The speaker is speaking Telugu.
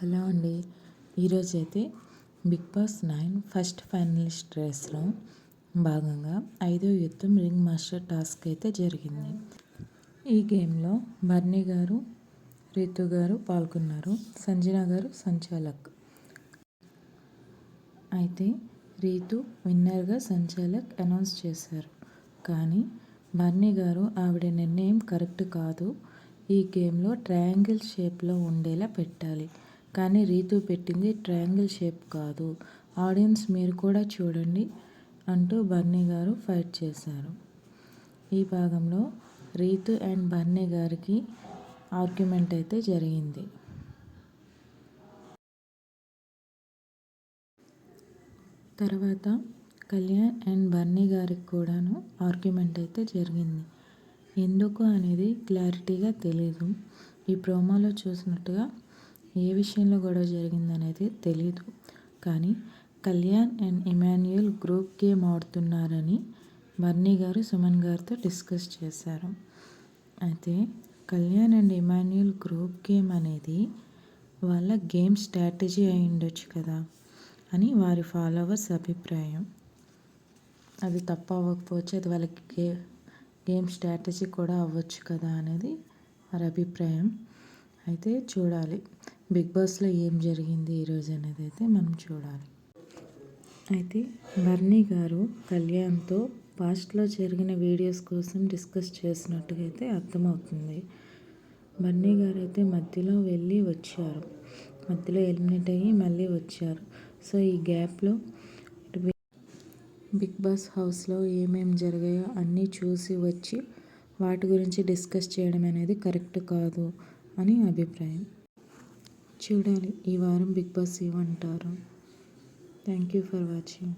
హలో అండి. ఈరోజు అయితే Big Boss nine first finalist రేస్లో భాగంగా ఐదో యుద్ధం రింగ్ మాస్టర్ టాస్క్ అయితే జరిగింది. ఈ గేమ్లో బర్నీ గారు రీతు గారు పాల్గొన్నారు. సంజన గారు సంచాలక్. అయితే రీతు విన్నర్గా సంచాలక్ అనౌన్స్ చేశారు. కానీ బర్నీ గారు ఆవిడ నిర్ణయం కరెక్ట్ కాదు. ఈ గేమ్లో ట్రయాంగిల్ షేప్లో ఉండేలా పెట్టాలి. కానీ రీతు పెట్టింది ట్రయాంగిల్ షేప్ కాదు. ఆడియన్స్ మీరు కూడా చూడండి అంటూ బర్నీ గారు ఫైట్ చేశారు. ఈ భాగంలో రీతు అండ్ బర్నీ గారికి ఆర్గ్యుమెంట్ అయితే జరిగింది. తర్వాత కళ్యాణ్ అండ్ బర్నీ గారికి కూడాను ఆర్గ్యుమెంట్ అయితే జరిగింది. ఎందుకు అనేది క్లారిటీగా తెలీదు. ఈ ప్రోమోలో చూసినట్టుగా ఏ విషయంలో గొడవ జరిగిందనేది తెలీదు. కానీ Kalyan and Emmanuel group game ఆడుతున్నారని Bharani గారు సుమన్ గారితో డిస్కస్ చేశారు. అయితే Kalyan and Emmanuel group game అనేది వాళ్ళ గేమ్ స్ట్రాటజీ అయి ఉండొచ్చు కదా అని వారి ఫాలోవర్స్ అభిప్రాయం. అది తప్ప అవ్వకపోవచ్చు అది వాళ్ళకి గే గేమ్ స్ట్రాటజీ కూడా అవ్వచ్చు కదా అనేది వారి అభిప్రాయం. అయితే చూడాలి. బిగ్ బాస్లో ఏం జరిగింది ఈరోజు అనేది అయితే మనం చూడాలి. అయితే బర్నీ గారు కళ్యాణ్తో పాస్ట్లో జరిగిన వీడియోస్ కోసం డిస్కస్ చేసినట్టుగా అయితే అర్థమవుతుంది. బర్నీ గారు అయితే మధ్యలో వెళ్ళి వచ్చారు. మధ్యలో ఎలిమినేట్ అయ్యి మళ్ళీ వచ్చారు. సో ఈ గ్యాప్లో బిగ్ బాస్ హౌస్లో ఏమేమి జరిగాయో అన్నీ చూసి వచ్చి వాటి గురించి డిస్కస్ చేయడం అనేది కరెక్ట్ కాదు అని అభిప్రాయం. చూడాలి. ఈ వారం బిగ్ బాస్ ఏమంటారు? Thank you for watching